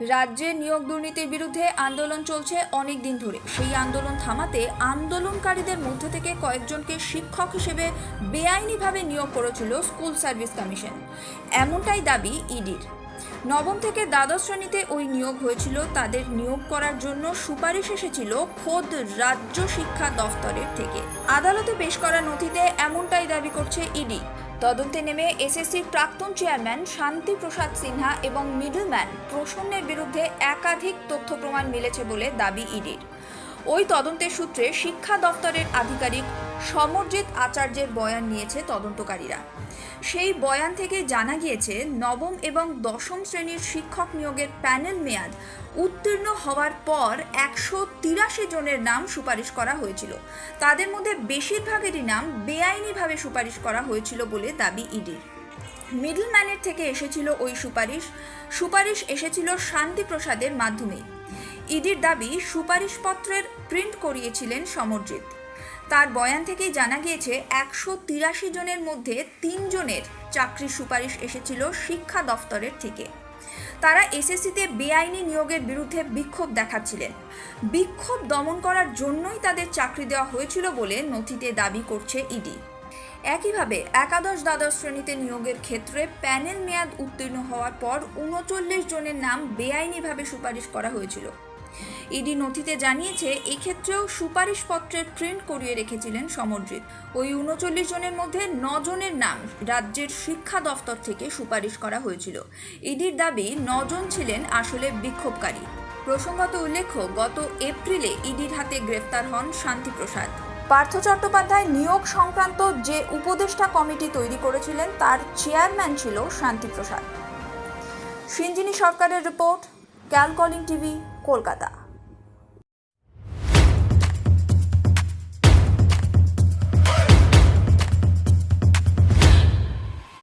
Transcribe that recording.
রাজ্যে নিয়োগ দুর্নীতির বিরুদ্ধে আন্দোলন চলছে অনেক দিন ধরে। সেই আন্দোলন থামাতে আন্দোলনকারীদের মধ্যে থেকে কয়েকজনকে শিক্ষক হিসেবে বেআইনিভাবে নিয়োগ করেছিল স্কুল সার্ভিস কমিশন। এমনটাই দাবি ইডির। নবম থেকে দ্বাদশ শ্রেণীতে ওই নিয়োগ হয়েছিল। তাদের নিয়োগ করার জন্য সুপারিশ এসেছিল খোদ রাজ্য শিক্ষা দফতরের থেকে। আদালতে পেশ করা নথিতে এমনটাই দাবি করছে ইডি। তদন্তে নেমে এসএসসির প্রাক্তন চেয়ারম্যান শান্তি প্রসাদ সিনহা এবং মিডলম্যান প্রসন্নের বিরুদ্ধে একাধিক তথ্য প্রমাণ মিলেছে বলে দাবি ইডির। ওই তদন্তের সূত্রে শিক্ষা দফতরের আধিকারিক সমরজিৎ আচার্যের বয়ান নিয়েছে তদন্তকারীরা। সেই বয়ান থেকে জানা গিয়েছে, নবম এবং দশম শ্রেণির শিক্ষক নিয়োগের প্যানেল মেয়াদ উত্তীর্ণ হওয়ার পর একশো তিরাশি জনের নাম সুপারিশ করা হয়েছিল। তাদের মধ্যে বেশিরভাগেরই নাম বেআইনিভাবে সুপারিশ করা হয়েছিল বলে দাবি ইডির। মিডলম্যানের থেকে এসেছিল ওই সুপারিশ। সুপারিশ এসেছিল শান্তিপ্রসাদের মাধ্যমেই। ইডির দাবি সুপারিশপত্রের প্রিন্ট করিয়েছিলেন সমরজিৎ। তার বয়ান থেকেই জানা গিয়েছে, একশো তিরাশি জনের মধ্যে তিনজনের চাকরির সুপারিশ এসেছিল শিক্ষা দফতরের থেকে। তারা এসএসসিতে বেআইনি নিয়োগের বিরুদ্ধে বিক্ষোভ দেখাচ্ছিলেন। বিক্ষোভ দমন করার জন্যই তাদের চাকরি দেওয়া হয়েছিল বলে নথিতে দাবি করছে ইডি। একইভাবে একাদশ দ্বাদশ শ্রেণীতে নিয়োগের ক্ষেত্রে প্যানেল মেয়াদ উত্তীর্ণ হওয়ার পর উনচল্লিশ জনের নাম বেআইনিভাবে সুপারিশ করা হয়েছিল। ইডি নথিতে জানিয়েছে, এক্ষেত্রেও সুপারিশপত্রের প্রিন্ট করিয়ে রেখেছিলেন সমরজিৎ। ওই উনচল্লিশ জনের মধ্যে নজনের নাম রাজ্যের শিক্ষা দফতর থেকে সুপারিশ করা হয়েছিল। ইডির দাবি নজন ছিলেন আসলে বিক্ষোভকারী। প্রসঙ্গত উল্লেখ্য, গত এপ্রিলে ইডির হাতে গ্রেফতার হন শান্তিপ্রসাদ। পার্থ চট্টোপাধ্যায় নিয়োগ সংক্রান্ত যে উপদেষ্টা কমিটি তৈরি করেছিলেন, তার চেয়ারম্যান ছিল শান্তিপ্রসাদ। সিঞ্জিনী সরকারের রিপোর্ট। ক্যালকলিং টিভি কলকাতা।